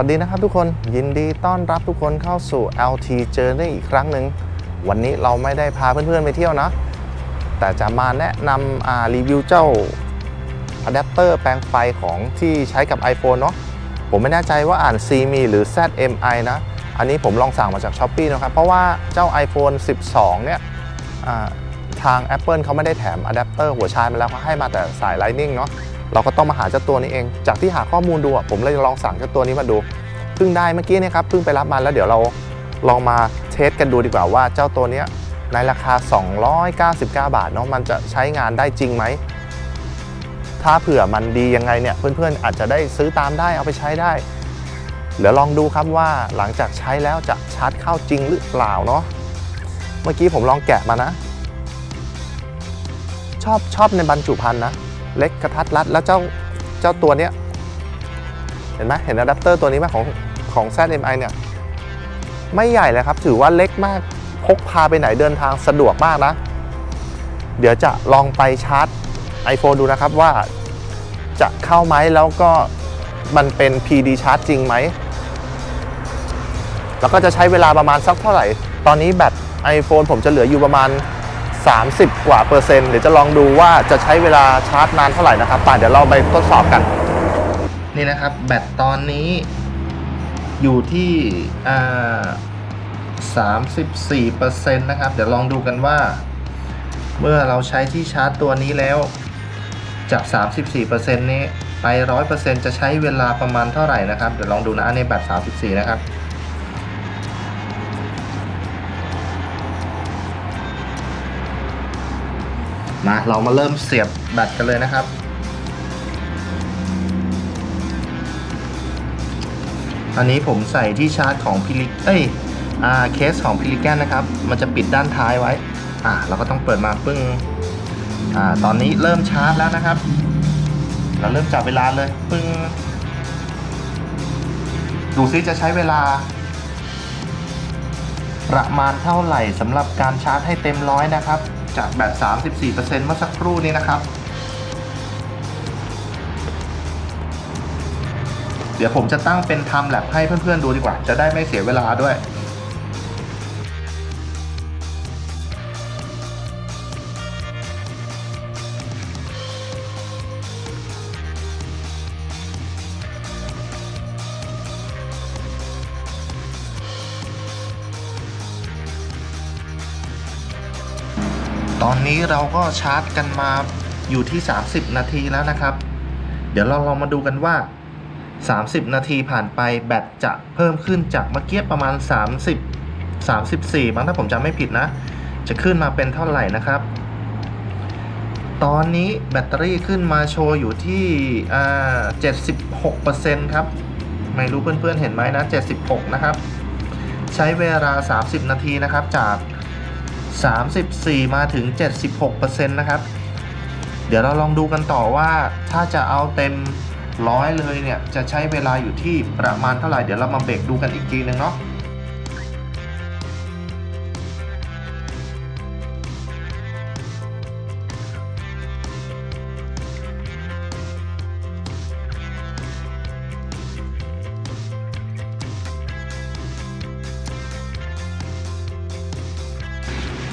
วัสดีนะครับทุกคนยินดีต้อนรับทุกคนเข้าสู่ LT Journey อีกครั้งหนึ่งวันนี้เราไม่ได้พาเพื่อนๆไปเที่ยวนะ แต่จะมาแนะนำรีวิวเจ้าอะแดปเตอร์แปลงไฟของที่ใช้กับ iPhone เนาะผมไม่แน่ใจว่าอ่าน CMI หรือ ZMI นะ อันนี้ผมลองสั่งมาจาก s h อ p e e นะครับ เพราะว่าเจ้า iPhone 12 เนี่ยอ่าทาง Apple เขาไม่ได้แถมอะแดปเตอร์หัวชาร์จมาแล้วเขาให้มาแต่สาย Lightning เนาะ เราก็ต้องมาหาเจ้าตัวนี้เอง จากที่หาข้อมูลดูอะผมเลยลองสั่งเจ้าตัวนี้มาดูเพิ่งได้เมื่อกี้เนะครับเพิ่งไปรับมาแล้วเดี๋ยวเราลองมาเทสกันดูดีกว่าว่าเจ้าตัวนี้ในราคา 299 บาทเนาะมันจะใช้งานได้จริงไหมถ้าเผื่อมันดียังไงเนี่ยเพื่อนๆอาจจะได้ซื้อตามได้เอาไปใช้ได้ เดี๋ยวลองดูครับว่าหลังจากใช้แล้วจะชาร์จเข้าจริงหรือเปล่าเนาะเมื่อกี้ผมลองแกะมานะ ชอบชอบในบรรจุภัณฑ์นะ เล็กกระทัดรัด แล้วเจ้าเจ้าตัวเนี้ยเห็นไหมเห็นอะแดปเตอร์ตัวนี้ไหมของของ ZMI เนี่ยไม่ใหญ่เลยครับ ถือว่าเล็กมากพกพาไปไหนเดินทางสะดวกมากนะ เดี๋ยวจะลองไปชาร์จ iPhone ดูนะครับว่าจะเข้าไหมแล้วก็มันเป็น PD ชาร์จจริงไหม แล้วก็จะใช้เวลาประมาณสักเท่าไหร่ ตอนนี้แบต iPhone ผมจะเหลืออยู่ประมาณ 30 กว่าเปอร์เซ็นต์เดี๋ยวจะลองดูว่าจะใช้เวลาชาร์จนานเท่าไหร่นะครับป่ะเดี๋ยวเราไปทดสอบกัน นี่นะครับ แบตตอนนี้อยู่ที่อ่า34เปอร์เซ็นต์นะครับ เดี๋ยวลองดูกันว่า เมื่อเราใช้ที่ชาร์จตัวนี้แล้ว จาก 34เปอร์เซ็นต์นี้ไป 100เปอร์เซ็นต์จะใช้เวลาประมาณเท่าไหร่นะครับ เดี๋ยวลองดูนะอันนี้แบต34 นะครับ มาเรามาเริ่มเสียบแบตกันเลยนะครับ อันนี้ผมใส่ที่ชาร์จของพิลิเอ้ยอ่าเคสของพิลิแกนนะครับ มันจะปิดด้านท้ายไว้ อ่าเราก็ต้องเปิดมาปึ้ง อ่าตอนนี้เริ่มชาร์จแล้วนะครับ เราเริ่มจับเวลาเลยปึ้ง ดูซิจะใช้เวลา ประมาณเท่าไหร่สำหรับการชาร์จให้เต็มร้อยนะครับ จากแบบ 34%เมื่อสักครู่นี้นะครับ เดี๋ยวผมจะตั้งเป็นทำแลบให้เพื่อนๆดูดีกว่า จะได้ไม่เสียเวลาด้วย ตอนนี้เราก็ชาร์จกันมาอยู่ที่ 30 นาทีแล้วนะครับ เดี๋ยวเราลองมาดูกันว่า 30 นาทีผ่านไปแบตจะเพิ่มขึ้นจากเมื่อกี้ประมาณ 30 34มั้งถ้าผมจำไม่ผิดนะ จะขึ้นมาเป็นเท่าไหร่นะครับ ตอนนี้แบตเตอรี่ขึ้นมาโชว์อยู่ที่76%ครับ ไม่รู้เพื่อนๆเห็นไหมนะ 76 นะครับ ใช้เวลา 30 นาทีนะครับจาก 34 มาถึง 76%นะครับ เดี๋ยวเราลองดูกันต่อว่าถ้าจะเอาเต็มร้อยเลยเนี่ย จะใช้เวลาอยู่ที่ประมาณเท่าไหร่ เดี๋ยวเรามาเบรกดูกันอีกทีหนึ่งเนาะ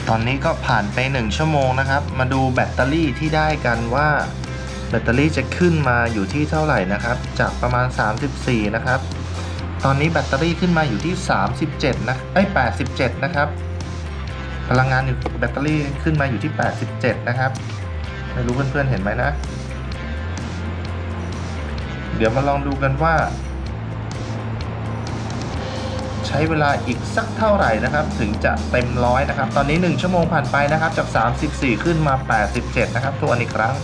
ตอนนี้ก็ผ่านไป 1 ชั่วโมงนะครับ มาดูแบตเตอรี่ที่ได้กันว่าแบตเตอรี่จะขึ้นมาอยู่ที่เท่าไหร่นะครับ จากประมาณ 34 นะครับ ตอนนี้แบตเตอรี่ขึ้นมาอยู่ที่ 37 นะไอ้87 นะครับ พลังงานอยู่แบตเตอรี่ขึ้นมาอยู่ที่ 87 นะครับ ไม่รู้เพื่อนๆเห็นไหมนะ เดี๋ยวมาลองดูกันว่า ช้เวลาอีกสักเท่าไหร่นะครับ ถึงจะเต็มร้อยนะครับ ตอนนี้ 1 ชั่วโมงผ่านไปนะครับ จาก 34 ขึ้นมา 87 นะครับทวนอีกครั้ง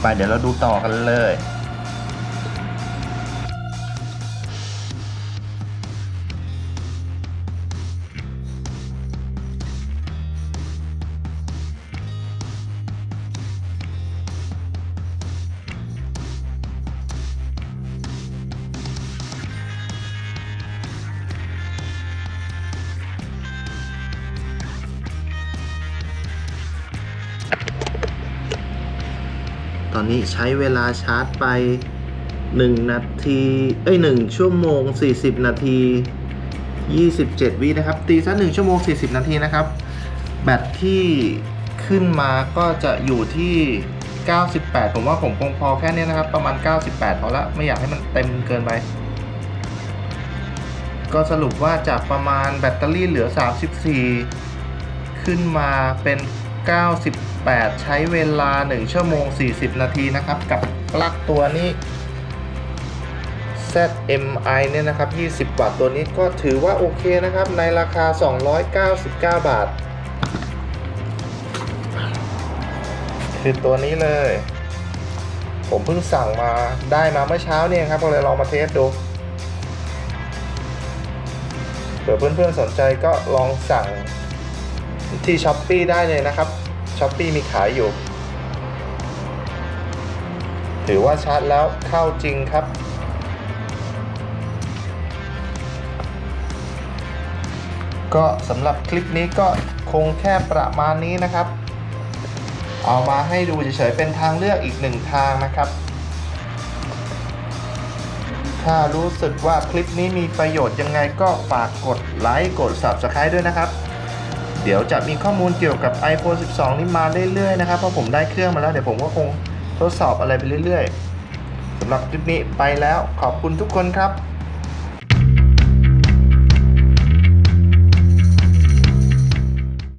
ไปเดี๋ยวเราดูต่อกันเลย ตอนนี้ใช้เวลาชาร์จไป 1 นาที เอ้ย 1 ชั่วโมง 40 นาที 27 วินะครับ ตีซะ1ชั่วโมง 40 นาทีนะครับ แบตที่ขึ้นมาก็จะอยู่ที่ 98 ผมว่าผมคงพอแค่นี้นะครับ ประมาณ 98พอละไม่อยากให้มันเต็มเกินไป ก็สรุปว่าจากประมาณแบตเตอรี่เหลือ 34 ขึ้นมาเป็น 98 ใช้เวลา 1 ชั่วโมง 40 นาทีนะครับ กับปลั๊กตัวนี้ ZMI เนี่ยนะครับ 20วัตต์ตัวนี้ก็ถือว่าโอเคนะครับ ในราคา 299 บาท คือตัวนี้เลย ผมเพิ่งสั่งมาได้มาเมื่อเช้าเนี่ยครับ ก็เลยลองมาเทสดูเผื่อเพื่อนๆสนใจก็ลองสั่ง ที่ s h อ p e e ได้เลยนะครับ s h อ p e e มีขายอยู่ ถือว่าชาร์จแล้วเข้าจริงครับ ก็สำหรับคลิปนี้ก็คงแค่ประมาณนี้นะครับ เอามาให้ดูเฉยๆเป็นทางเลือกอีกหนึ่งทางนะครับถ้ารู้สึกว่าคลิปนี้มีประโยชน์ยังไงก็ฝากกดไลค์กด Subscribe ด้วยนะครับ เดี๋ยวจะมีข้อมูลเกี่ยวกับ iPhone 12 นี่มาเรื่อยๆนะครับเพราะผมได้เครื่องมาแล้วเดี๋ยวผมก็คงทดสอบอะไรไปเรื่อยๆสำหรับคลิปนี้ไปแล้วขอบคุณทุกคนครับ